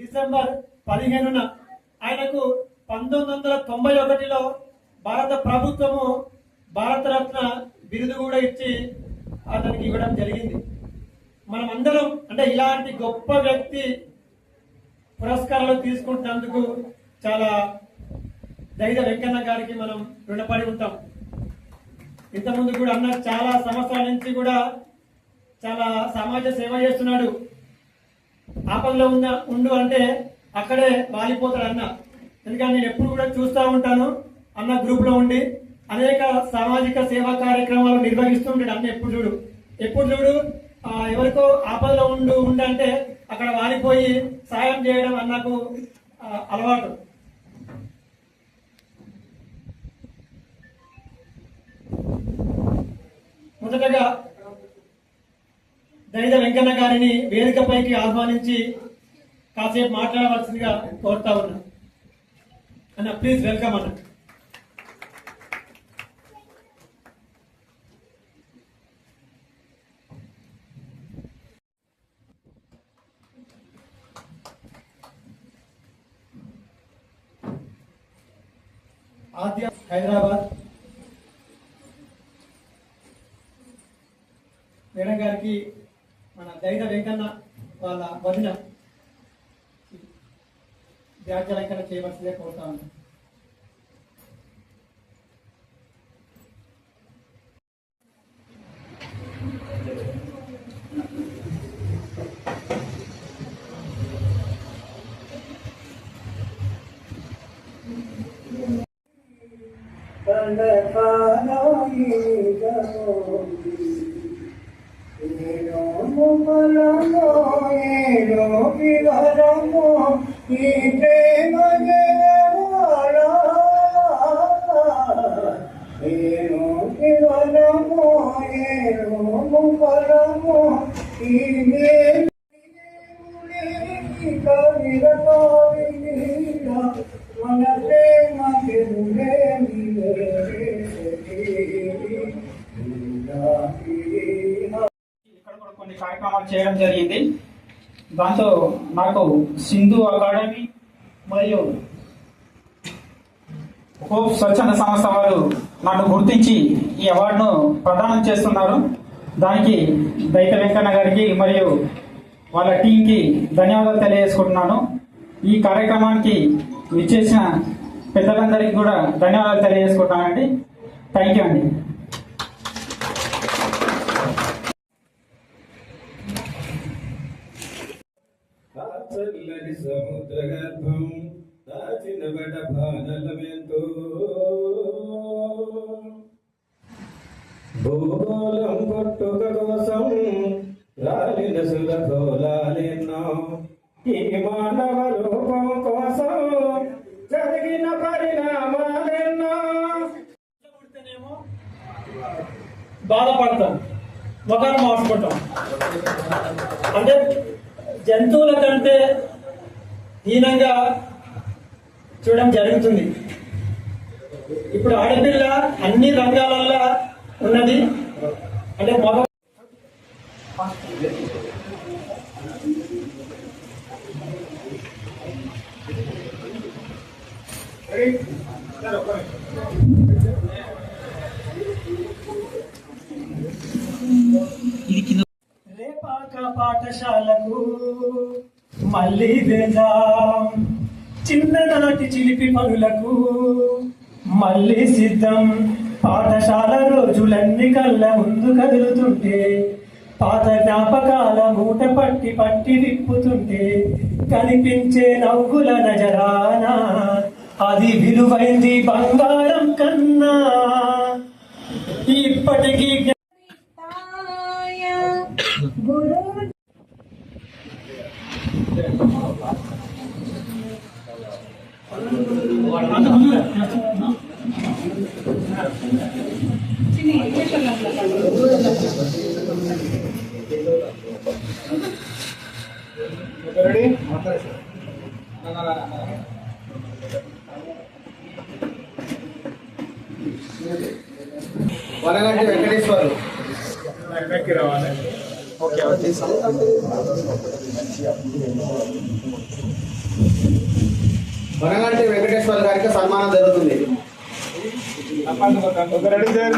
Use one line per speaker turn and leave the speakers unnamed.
December పదిహేనున ఆయనకు పంతొమ్మిది వందల తొంభై ఒకటిలో భారత ప్రభుత్వము భారతరత్న బిరుదు కూడా ఇచ్చి అతనికి ఇవ్వడం జరిగింది. మనం అందరం అంటే ఇలాంటి గొప్ప వ్యక్తి పురస్కారాలు తీసుకుంటున్నందుకు చాలా దైద వెంకన్న గారికి మనం రుణపడి ఉంటాం. ఇంతకుముందు కూడా అన్న చాలా సంవత్సరాల నుంచి కూడా చాలా సమాజ సేవ చేస్తున్నాడు. ఆపదలో ఉన్న ఉండు అంటే అక్కడే వాలిపోతాడు అన్న ఎందుకంటే నేను ఎప్పుడు కూడా చూస్తూ ఉంటాను అన్న గ్రూప్లో ఉండి. అనేక సామాజిక సేవా కార్యక్రమాలు నిర్వహిస్తుంటాడు అన్న ఎప్పుడు చూడు. ఎప్పుడు చూడు? ఎవరికో ఆపదలో ఉండు ఉండంటే అక్కడ వాలిపోయి సాయం చేయడం అన్నకు అలవాటు. మొదటగా దళిత వెంకన్న గారిని వేదికపైకి ఆహ్వానించి కాసేపు మాట్లాడవలసిందిగా కోరుతా ఉన్నా. అన్న ప్లీజ్ వెల్కమ్ అన్న. ఆద్య హైదరాబాద్. మేడం గారికి దైన వెంకన్న వాళ్ళ వదిన వ్యాఖ్యాలంకరణ చేయవలసిందే కోరుతా ఉన్నాను
ఇక్కడ కూడా కొన్ని కార్యక్రమాలు చేయడం జరిగింది. దాంతో నాకు సింధు అకాడమీ మరియు హోప్ స్వచ్ఛంద సంస్థ వారు నన్ను గుర్తించి ఈ అవార్డును ప్రదానం చేస్తున్నారు. దానికి దైత వెంకన్న గారికి మరియు వాళ్ళ టీంకి ధన్యవాదాలు తెలియజేసుకుంటున్నాను. ఈ కార్యక్రమానికి విచ్చేసిన పెద్దలందరికీ కూడా ధన్యవాదాలు తెలియజేసుకుంటున్నానండి. థ్యాంక్ యూ అండి.
నది సముద్ర గర్భం దాచిన బట భానలమెంతో భూగోళం పుట్టుక కోసం రాలిన సులభోలాలెన్నో. ఈ మానవ రూపం కోసం జరిగిన పరిణామాలెన్నో.
పుడితేనేమో బాధపడతాం ముఖాన్ని మార్చుకుంటాం అంటే జంతువుల కంటే హీనంగా చూడడం జరుగుతుంది. ఇప్పుడు ఆడపిల్ల అన్ని రంగాలలో ఉన్నది. అంటే మగ రేపాక పాఠశాలకు మళ్ళీ వెళ్దాం. చిన్ననాటి చిలిపి పనులకు మళ్ళీ సిద్ధం. పాఠశాల రోజులన్నీ కళ్ళ ముందు కదులుతుంటే పాత జ్ఞాపకాల మూట పట్టి పట్టి విప్పుతుంటే కనిపించే నవ్వుల నజరానా అది విలువైంది బంగారం కన్నా. ఇప్పటికీ
వనగంటి వెంకటేశ్వరు.
వెనక్కి రావాలి
ఓకే
వనగంటి వెంకటేశ్వర గారికి సన్మానం జరుగుతుంది.
ఒక రెడీ సార్